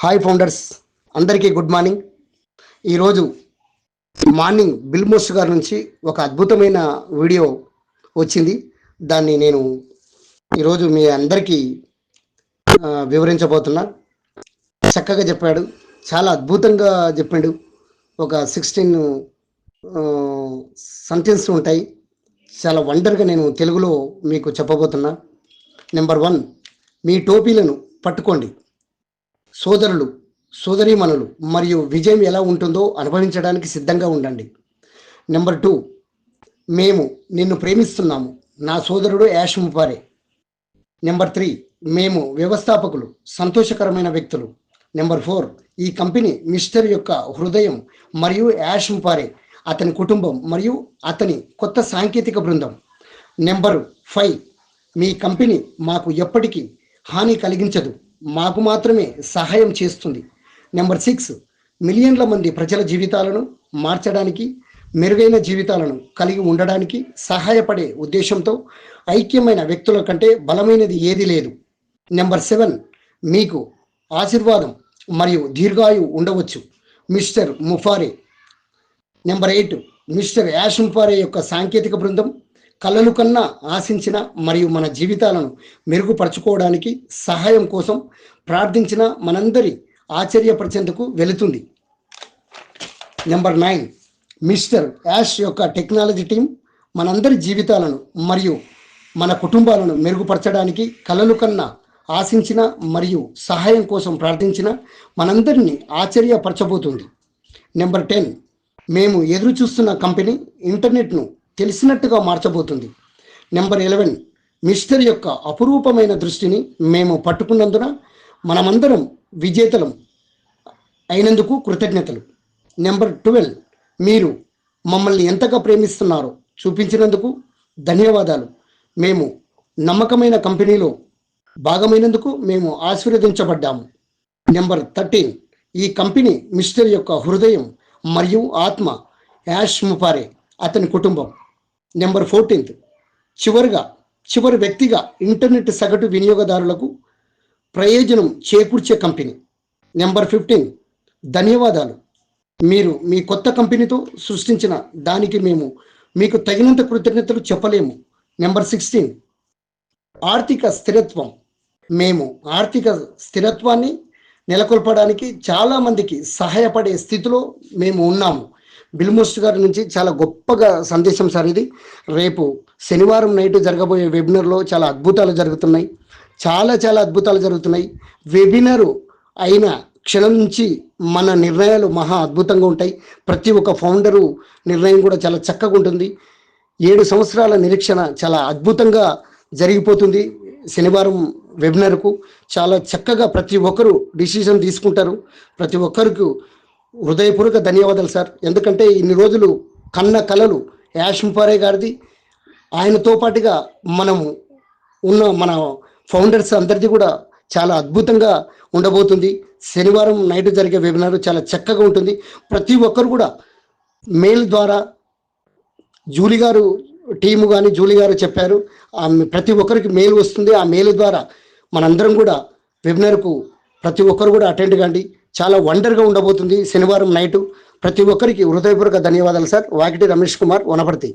Hi founders అందరికీ good morning. ఈరోజు morning బిల్మోస్ గారి నుంచి ఒక అద్భుతమైన వీడియో వచ్చింది. దాన్ని నేను ఈరోజు మీ అందరికీ వివరించబోతున్నా. చక్కగా చెప్పాడు చాలా అద్భుతంగా చెప్పాడు. ఒక సిక్స్టీన్ సెంటెన్స్ ఉంటాయి. చాలా వండర్గా నేను తెలుగులో మీకు చెప్పబోతున్నా. నెంబర్ వన్ మీ టోపీలను పట్టుకోండి. సోదరులు సోదరీమణులు మరియు విజయం ఎలా ఉంటుందో అనుభవించడానికి సిద్ధంగా ఉండండి. నెంబర్ టూ మేము నిన్ను ప్రేమిస్తున్నాము. నా సోదరుడు యాష్ ముపారే. నెంబర్ త్రీ మేము వ్యవస్థాపకులు సంతోషకరమైన వ్యక్తులు. నెంబర్ ఫోర్ ఈ కంపెనీ మిస్టర్ యొక్క హృదయం మరియు యాష్ ముపారే అతని కుటుంబం మరియు అతని కొత్త సాంకేతిక బృందం. నెంబర్ ఫైవ్ మీ కంపెనీ మాకు ఎప్పటికీ హాని కలిగించదు. మాకు మాత్రమే సహాయం చేస్తుంది. నెంబర్ సిక్స్ మిలియన్ల మంది ప్రజల జీవితాలను మార్చడానికి మెరుగైన జీవితాలను కలిగి ఉండడానికి సహాయపడే ఉద్దేశంతో ఐక్యమైన వ్యక్తుల కంటే బలమైనది ఏది లేదు. నెంబర్ సెవెన్ మీకు ఆశీర్వాదం మరియు దీర్ఘాయు ఉండవచ్చు mister Mufareh. Number eight mister Ash Mufareh యొక్క సాంకేతిక బృందం కళలు కన్నా ఆశించిన మరియు మన జీవితాలను మెరుగుపరచుకోవడానికి సహాయం కోసం ప్రార్థించిన మనందరి ఆశ్చర్యపరిచేందుకు వెళుతుంది. నెంబర్ నైన్ మిస్టర్ యాష్ యొక్క టెక్నాలజీ టీం మనందరి జీవితాలను మరియు మన కుటుంబాలను మెరుగుపరచడానికి కలలు కన్నా ఆశించిన మరియు సహాయం కోసం ప్రార్థించిన మనందరినీ ఆశ్చర్యపరచబోతుంది. నెంబర్ టెన్ మేము ఎదురు చూస్తున్న కంపెనీ ఇంటర్నెట్ను తెలిసినట్టుగా మార్చబోతుంది. నెంబర్ ఎలెవెన్ మిస్టర్ యొక్క అపురూపమైన దృష్టిని మేము పట్టుకున్నందున మనమందరం విజేతలం అయినందుకు కృతజ్ఞతలు. నెంబర్ ట్వెల్వ్ మీరు మమ్మల్ని ఎంతగా ప్రేమిస్తున్నారో చూపించినందుకు ధన్యవాదాలు. మేము నమ్మకమైన కంపెనీలో భాగమైనందుకు మేము ఆశీర్వదించబడ్డాము. నెంబర్ థర్టీన్ ఈ కంపెనీ మిస్టర్ యొక్క హృదయం మరియు ఆత్మ యాష్ ముపారే అతని కుటుంబం. Number fourteenth. చివరిగా చివరి వ్యక్తిగా ఇంటర్నెట్ సగటు వినియోగదారులకు ప్రయోజనం చేకూర్చే కంపెనీ. నెంబర్ ఫిఫ్టీన్ ధన్యవాదాలు. మీరు మీ కొత్త కంపెనీతో సృష్టించిన దానికి మేము మీకు తగినంత కృతజ్ఞతలు చెప్పలేము. నెంబర్ సిక్స్టీన్ ఆర్థిక స్థిరత్వం. మేము ఆర్థిక స్థిరత్వాన్ని నెలకొల్పడానికి చాలామందికి సహాయపడే స్థితిలో మేము ఉన్నాము. బిల్మోస్ట్ గారి నుంచి చాలా గొప్పగా సందేశం సార్ ఇది. రేపు శనివారం నైట్ జరగబోయే వెబినార్లో చాలా అద్భుతాలు జరుగుతున్నాయి. చాలా చాలా అద్భుతాలు జరుగుతున్నాయి. వెబినారు అయిన క్షణం నుంచి మన నిర్ణయాలు మహా అద్భుతంగా ఉంటాయి. ప్రతి ఒక్క ఫౌండరు నిర్ణయం కూడా చాలా చక్కగా ఉంటుంది. ఏడు సంవత్సరాల నిరీక్షణ చాలా అద్భుతంగా జరిగిపోతుంది శనివారం వెబినార్కు. చాలా చక్కగా ప్రతి ఒక్కరు డిసిషన్ తీసుకుంటారు. ప్రతి ఒక్కరికి హృదయపూర్వక ధన్యవాదాలు సార్. ఎందుకంటే ఇన్ని రోజులు కన్న కళలు యాష్ ముపారే గారిది. ఆయనతో పాటుగా మనము ఉన్న మన ఫౌండర్స్ అందరిది కూడా చాలా అద్భుతంగా ఉండబోతుంది. శనివారం నైట్ జరిగే వెబినార్ చాలా చక్కగా ఉంటుంది. ప్రతి ఒక్కరు కూడా మెయిల్ ద్వారా జూలీ గారు టీము కానీ జూలీ గారు చెప్పారు. ఆ ప్రతి ఒక్కరికి మెయిల్ వస్తుంది. ఆ మెయిల్ ద్వారా మనందరం కూడా వెబినార్కు ప్రతి ఒక్కరు కూడా అటెండ్ కండి. చాలా వండర్గా ఉండబోతుంది. శనివారం నైటు ప్రతి ఒక్కరికి హృదయపూర్వక ధన్యవాదాలు సార్. వాకిటి రమేష్ కుమార్ వనపర్తి.